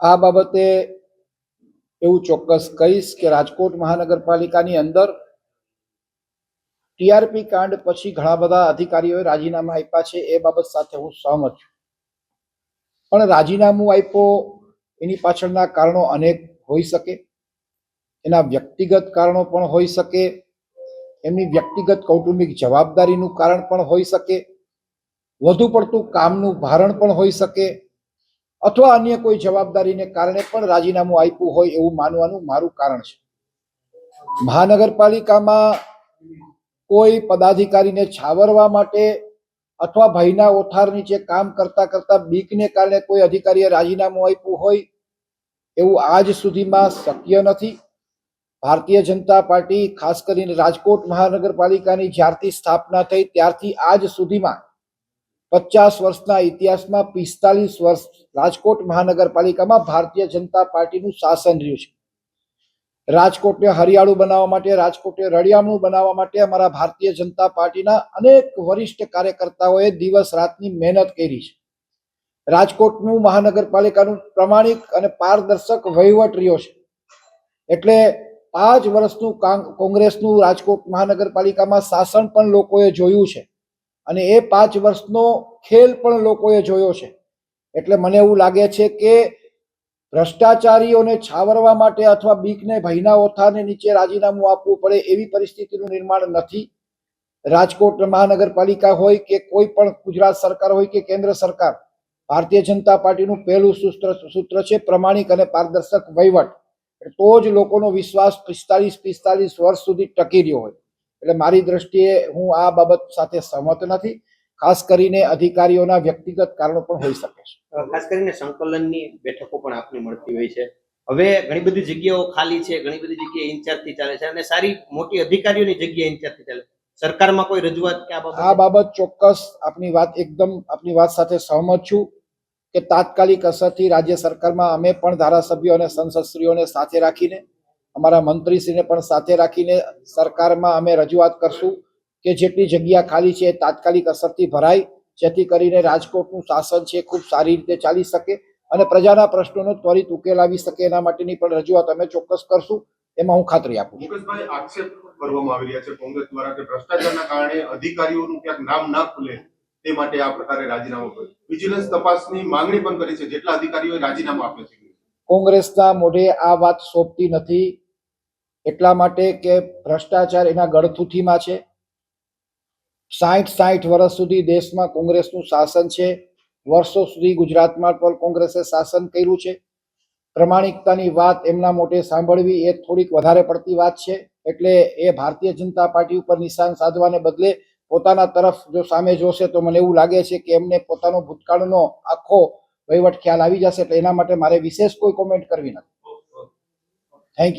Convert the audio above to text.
આ બાબતે એવું ચોક્કસ કહીશ કે રાજકોટ મહાનગરપાલિકાની અંદર ટીઆરપી કાંડ પછી ઘણા બધા અધિકારીઓએ રાજીનામા આપ્યા છે, એ બાબત સાથે હું સહમત છું. પણ રાજીનામું આપ્યો એની પાછળના કારણો અનેક હોઈ શકે. એના વ્યક્તિગત કારણો પણ હોઈ શકે. એમની વ્યક્તિગત કૌટુંબિક જવાબદારીનું કારણ પણ હોઈ શકે. વધુ પડતું કામનું ભારણ પણ હોઈ શકે. અથવા અન્ય કોઈ જવાબદારીને કારણે પણ રાજીનામું આપ્યું હોય એવું માનવાનું મારું કારણ છે. મહાનગરપાલિકામાં કોઈ પદાધિકારીને છાવરવા માટે અથવા ભયના ઓથાર નીચે કામ કરતા કરતા બીકને કારણે કોઈ અધિકારીએ રાજીનામું આપ્યું હોય એવું આજ સુધીમાં શક્ય નથી. ભારતીય જનતા પાર્ટી ખાસ કરીને રાજકોટ મહાનગરપાલિકાની જ્યારથી સ્થાપના થઈ ત્યારથી આજ સુધીમાં પચાસ વર્ષના ઇતિહાસમાં પિસ્તાલીસ વર્ષ રાજકોટ મહાનગરપાલિકામાં ભારતીય જનતા પાર્ટીનું શાસન રહ્યું છે. રાજકોટને હરિયાળું બનાવવા માટે, રાજકોટને રળિયામણું બનાવવા માટે અમારા ભારતીય જનતા પાર્ટીના અનેક વરિષ્ઠ કાર્યકર્તાઓએ દિવસ રાતની મહેનત કરી છે. રાજકોટનું મહાનગરપાલિકાનું પ્રમાણિક અને પારદર્શક વહીવટ રહ્યો છે. એટલે પાંચ વર્ષનું કોંગ્રેસનું રાજકોટ મહાનગરપાલિકામાં શાસન પણ લોકોએ જોયું છે. અને એ પાંચ વર્ષનો ખેલ પણ લોકોએ જોયો છે. એટલે મને એવું લાગે છે કે ભ્રષ્ટાચારીઓને છાવરવા માટે અથવા બીકને ભયના ઓથાને નીચે રાજીનામું આપવું પડે એવી પરિસ્થિતિનું નિર્માણ નથી. રાજકોટ મહાનગરપાલિકા હોય કે કોઈ પણ ગુજરાત સરકાર હોય કે કેન્દ્ર સરકાર, ભારતીય જનતા પાર્ટીનું પહેલું સૂત્ર સૂત્ર છે પ્રમાણિક અને પારદર્શક વહીવટ. તો જ લોકોનો વિશ્વાસ પિસ્તાલીસ પિસ્તાલીસ વર્ષ સુધી ટકી રહ્યો હોય. એટલે મારી દ્રષ્ટિએ હું આ બાબત સાથે સહમત નથી. ખાસ કરીને અધિકારીઓના વ્યક્તિગત કારણો પણ હોઈ શકે છે. ખાસ કરીને સંકલનની બેઠકો પણ આપને મળતી હોય છે. હવે ઘણી બધી જગ્યાઓ ખાલી છે ઘણી બધી જગ્યાએ ઇન્ચાર્જથી ચાલે છે અને સારી મોટી અધિકારીઓની જગ્યાએ ઇન્ચાર્જથી ચાલે છે. સરકારમાં કોઈ રજૂઆત કે આ બાબતે? આ બાબત ચોક્કસ આપની વાત એકદમ આપની વાત સાથે સહમત છું કે તાત્કાલિક અસરથી રાજ્ય સરકારમાં અમે પણ ધારાસભ્યો અને સંસદશ્રીઓને સાથે રાખીને અમારા મંત્રીશ્રીને પણ સાથે રાખીને સરકારમાં અમે રજૂઆત કરશું કે જેટલી જગ્યા ખાલી છે તાત્કાલિક અસરથી ભરાય જેથી કરીને રાજકોટનું શાસન છે ખૂબ સારી રીતે ચાલી શકે અને પ્રજાના પ્રશ્નોનો ત્વરિત ઉકેલ આવી શકે એના માટેની પણ રજૂઆત અમે ચોક્કસ કરશું. એમાં હું ખાતરી આપું મુકેશભાઈ આક્ષેપ કરવામાં આવી રહ્યા છે કોંગ્રેસ દ્વારા કે ભ્રષ્ટાચારના કારણે અધિકારીઓનું ક્યાંક નામ ના ખુલે તે માટે આ પ્રકારે રાજીનામું કર્યું વિજિલન્સ તપાસની માંગણી પણ કરી છે. જેટલા અધિકારીઓએ રાજીનામું આપે છે. કોંગ્રેસના મોઢે આ વાત સોંપતી નથી. એટલા માટે કે ભ્રષ્ટાચાર એના ગળથુથીમાં છે. સાઠ સાઠ વર્ષ સુધી દેશમાં કોંગ્રેસનું શાસન છે. વર્ષો સુધી ગુજરાતમાં પણ કોંગ્રેસે શાસન કર્યું છે. પ્રમાણિકતાની વાત એમના મોટે સાંભળવી એ થોડીક વધારે પડતી વાત છે. એટલે એ ભારતીય જનતા પાર્ટી ઉપર નિશાન સાધવાને બદલે પોતાના તરફ જો સામે જોશે તો મને એવું લાગે છે કે એમને પોતાનો ભૂતકાળનો આખો વહીવટ ખ્યાલ આવી જશે. એટલે એના માટે મારે વિશેષ કોઈ કોમેન્ટ કરવી નથી. Thank you